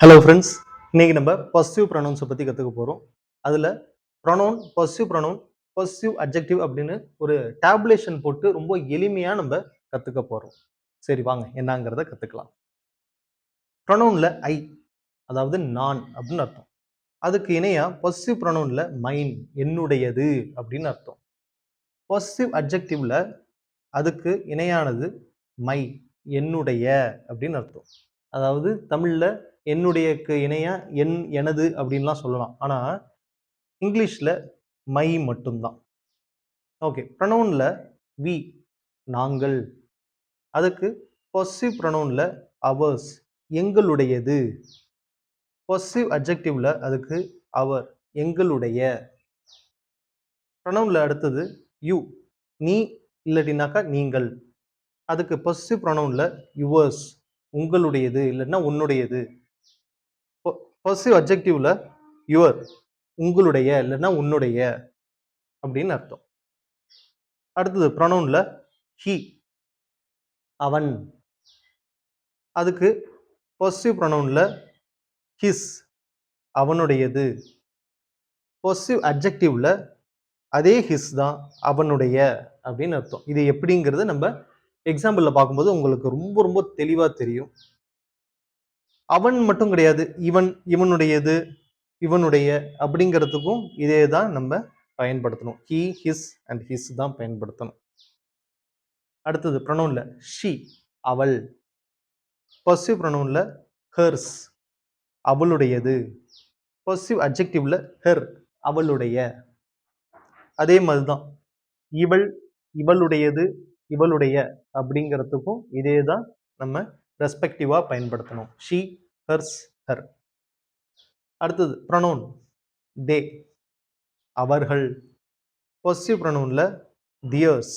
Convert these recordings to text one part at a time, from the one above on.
Hello friends இன்னைக்கு நம்ம positive ப்ரொனவுன்ஸை பற்றி கற்றுக்க போகிறோம் அதில் pronoun possessive pronoun possessive objective அப்படின்னு ஒரு டேப்லேஷன் போட்டு ரொம்ப எளிமையாக நம்ம கற்றுக்க போகிறோம் சரி வாங்க. என்னங்கிறத கற்றுக்கலாம் ப்ரொனவுனில் ஐ அதாவது நான் அப்படின்னு அர்த்தம். அதுக்கு இணையாக பொசிட்டிவ் ப்ரொனவுனில் மைன் என்னுடையது அப்படின்னு அர்த்தம். பசிவ் அப்ஜெக்டிவ்ல அதுக்கு இணையானது மை என்னுடைய அப்படின்னு அர்த்தம். அதாவது தமிழில் என்னுடையக்கு இணையாக என் எனது அப்படின்லாம் சொல்லலாம். ஆனால் இங்கிலீஷில் மை மட்டும்தான். ஓகே ப்ரனவுனில் வி நாங்கள். அதுக்கு பொசிவ் ப்ரனவுனில் அவர்ஸ் எங்களுடையது. பொசிவ் அப்ஜெக்டிவ்ல அதுக்கு அவர் எங்களுடைய. ப்ரனவுனில் அடுத்தது யூ நீ இல்லாட்டினாக்கா நீங்கள். அதுக்கு பொசிவ் ப்ரனவுனில் யுவர்ஸ் உங்களுடையது இல்லைன்னா உன்னுடையது. பர்சிவ் அப்ஜெக்டிவ்ல யுவர் உங்களுடைய இல்லைன்னா உன்னுடைய அப்படின்னு அர்த்தம். அடுத்தது ப்ரொனவுன்ல ஹி அவன். அதுக்கு பொசிவ் ப்ரொனவுன்ல ஹிஸ் அவனுடையது. பொசிவ் அப்ஜெக்டிவ்ல அதே ஹிஸ் தான் அவனுடைய அப்படின்னு அர்த்தம். இது எப்படிங்கிறது நம்ம எக்ஸாம்பிளில் பார்க்கும்போது உங்களுக்கு ரொம்ப ரொம்ப தெளிவாக தெரியும். அவன் மட்டும் கிடையாது இவன் இவனுடையது இவனுடைய அப்படிங்கிறதுக்கும் இதே தான் நம்ம பயன்படுத்தணும். ஹீ ஹிஸ் அண்ட் ஹிஸ் தான் பயன்படுத்தணும். அடுத்தது ப்ரனவுனில் ஷி அவள். பர்சிவ் ப்ரனவுனில் ஹர்ஸ் அவளுடையது. பர்சிவ் அப்ஜெக்டிவ்ல ஹெர் அவளுடைய. அதே மாதிரி தான் இவள் இவளுடையது இவளுடைய அப்படிங்கிறதுக்கும் இதே தான் நம்ம ரெஸ்பெக்டிவாக பயன்படுத்தணும். ஷீ ஹர்ஸ் ஹர் அடுத்தது ப்ரனோன் தே அவர்கள். பொசிவ் ப்ரனோனில் தியர்ஸ்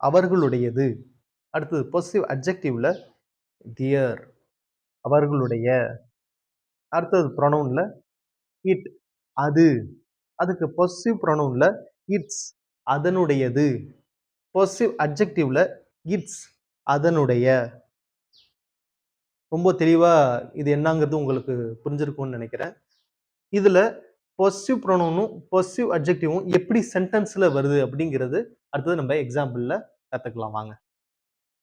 அவர்களுடையது. அடுத்தது பொசிவ் அப்ஜெக்டிவில் தியர் அவர்களுடைய. அடுத்தது ப்ரொனவுனில் இட் அது. அதுக்கு பொசிவ் ப்ரொனவுனில் இட்ஸ் அதனுடையது. பொசிவ் அப்ஜெக்டிவில் இட்ஸ் அதனுடைய. ரொம்ப தெளிவாக இது என்னங்கிறது உங்களுக்கு புரிஞ்சிருக்கும்னு நினைக்கிறேன். இதில் பொசிவ் ப்ரொனோனும் பொசிவ் அப்ஜெக்டிவும் எப்படி சென்டென்ஸில் வருது அப்படிங்கிறது அடுத்தது நம்ம எக்ஸாம்பிளில் கற்றுக்கலாம் வாங்க.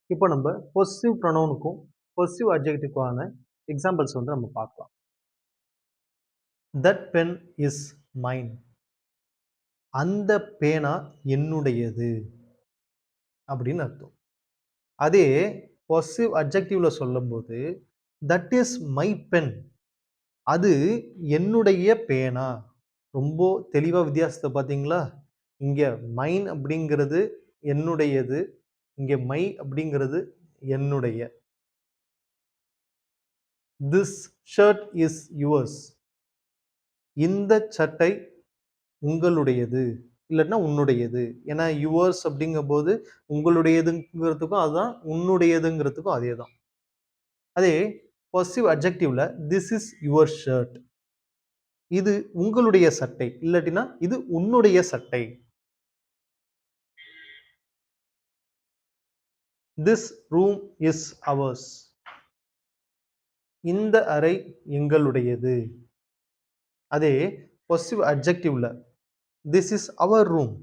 இப்போ நம்ம பொசிவ் ப்ரொனோனுக்கும் பொசிவ் அப்ஜெக்டிவ்க்கான எக்ஸாம்பிள்ஸ் வந்து நம்ம பார்க்கலாம். தட் பென் இஸ் மைன் அந்த பேனா என்னுடையது? அப்படின்னு அர்த்தம். அதே பொசிவ் அப்ஜெக்டிவ்ல சொல்லும்போது தட் இஸ் மை பென் அது என்னுடைய பேனா. ரொம்ப தெளிவாக வித்தியாசத்தை பார்த்தீங்களா? இங்கே மைன் அப்படிங்கிறது என்னுடையது இங்கே மை அப்படிங்கிறது என்னுடைய. திஸ் ஷர்ட் இஸ் யுவர்ஸ் இந்த சட்டை உங்களுடையது. இல்லைன்னா உன்னுடையது. ஏன்னா யுவர்ஸ் அப்படிங்கும் போது உங்களுடையதுங்கிறதுக்கும் அதுதான் உன்னுடையதுங்கிறதுக்கும் அதே தான். அதே பசிவ் அப்ஜெக்டிவ்ல திஸ் இஸ் யுவர் ஷர்ட் இது உங்களுடைய சட்டை. இல்லாட்டினா இது உன்னுடைய சட்டை. திஸ் ரூம் இஸ் அவர்ஸ் இந்த அறை எங்களுடையது. அதே பொசிவ் அப்ஜெக்டிவ்ல திஸ் இஸ் அவர் ரூம்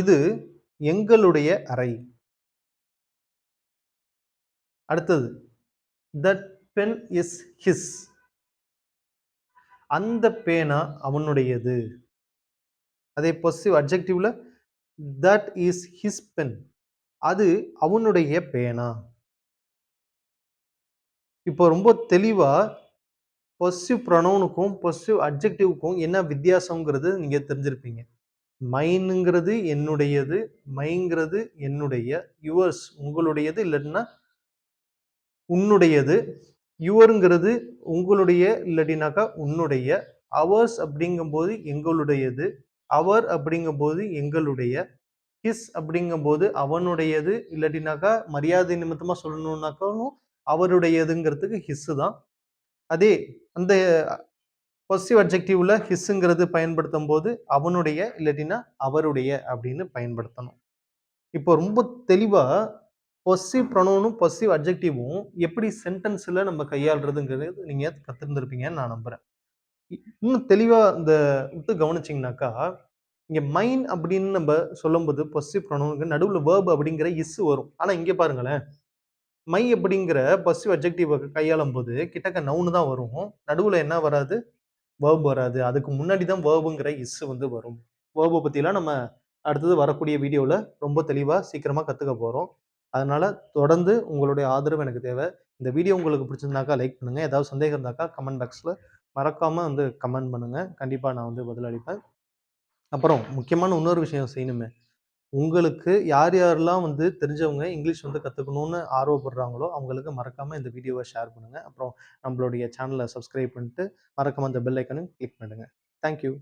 இது எங்களுடைய அறை. அடுத்தது தட் பென் இஸ் ஹிஸ் அந்த பேனா அவனுடையது. அதே பொசிவ் அப்ஜெக்டிவ்ல தட் இஸ் ஹிஸ் பென் அது அவனுடைய பேனா. இப்போ ரொம்ப தெளிவாக பொசிவ் ப்ரொனவுனுக்கும் பொசிவ் அப்ஜெக்டிவ்க்கும் என்ன வித்தியாசங்கிறது நீங்கள் தெரிஞ்சிருப்பீங்க. மைனுங்கிறது என்னுடையது மைங்கிறது என்னுடைய யுவர்ஸ் உங்களுடையது இல்லைன்னா உன்னுடையது யுவருங்கிறது உங்களுடைய இல்லாட்டினாக்கா உன்னுடைய அவர்ஸ் அப்படிங்கும்போது எங்களுடையது அவர் அப்படிங்கும்போது எங்களுடைய ஹிஸ் அப்படிங்கும்போது அவனுடையது இல்லாட்டினாக்கா மரியாதை நிமித்தமாக சொல்லணுன்னாக்காவும் அவருடையதுங்கிறதுக்கு ஹிஸ்ஸு தான். அதே அந்த பொசிட்டிவ் அப்ஜெக்டிவ்ல ஹிஸ்ஸுங்கிறது பயன்படுத்தும் போது அவனுடைய இல்லாட்டினா அவருடைய அப்படின்னு பயன்படுத்தணும் இப்போ ரொம்ப தெளிவாக பொசிவ் ப்ரொனவுனும், பொசிவ் அட்ஜெக்டிவும் எப்படி சென்டென்ஸில் நம்ம கையாளுறதுங்கிறது நீங்கள் கற்றுருந்துருப்பீங்கன்னு நான் நம்புகிறேன் இன்னும் தெளிவாக இந்த விட்டு கவனிச்சிங்கனாக்கா இங்கே மைன் அப்படின்னு நம்ம சொல்லும்போது பொசிவ் ப்ரொனவுனுக்கு நடுவில் வெர்ப் அப்படிங்கிற இஸ் வரும். ஆனால் இங்கே பாருங்களேன். மை அப்படிங்கிற பொஸ்ஸிவ் கையாளும் கையாளும்போது கிட்டக்க நவுன் தான் வரும். நடுவில் என்ன வராது? வேர்ப் வராது. அதுக்கு முன்னாடி தான் வேர்புங்கிற இஸ் வந்து வரும். வேர்பை பற்றிலாம் நம்ம அடுத்தது வரக்கூடிய வீடியோவில் ரொம்ப தெளிவாக சீக்கிரமாக கற்றுக்க போகிறோம் அதனால் தொடர்ந்து உங்களுடைய ஆதரவு எனக்கு தேவை. இந்த வீடியோ உங்களுக்கு பிடிச்சிருந்தாக்கா லைக் பண்ணுங்கள் ஏதாவது சந்தேகம் இருந்தாக்கா கமெண்ட் பாக்ஸில் மறக்காமல் வந்து கமெண்ட் பண்ணுங்கள் கண்டிப்பாக நான் வந்து பதிலளிப்பேன் அப்புறம் முக்கியமான இன்னொரு விஷயம் செய்யணுமே. உங்களுக்கு யார் யாரெல்லாம் வந்து தெரிஞ்சவங்க இங்கிலீஷ் வந்து கற்றுக்கணும்னு ஆர்வப்படுறாங்களோ, அவங்களுக்கு மறக்காமல் இந்த வீடியோவை ஷேர் பண்ணுங்கள் அப்புறம் நம்மளுடைய சேனலை சப்ஸ்கிரைப் பண்ணிட்டு, மறக்காமல் அந்த பெல் ஐகானையும் கிளிக் பண்ணுங்கள் தேங்க் யூ.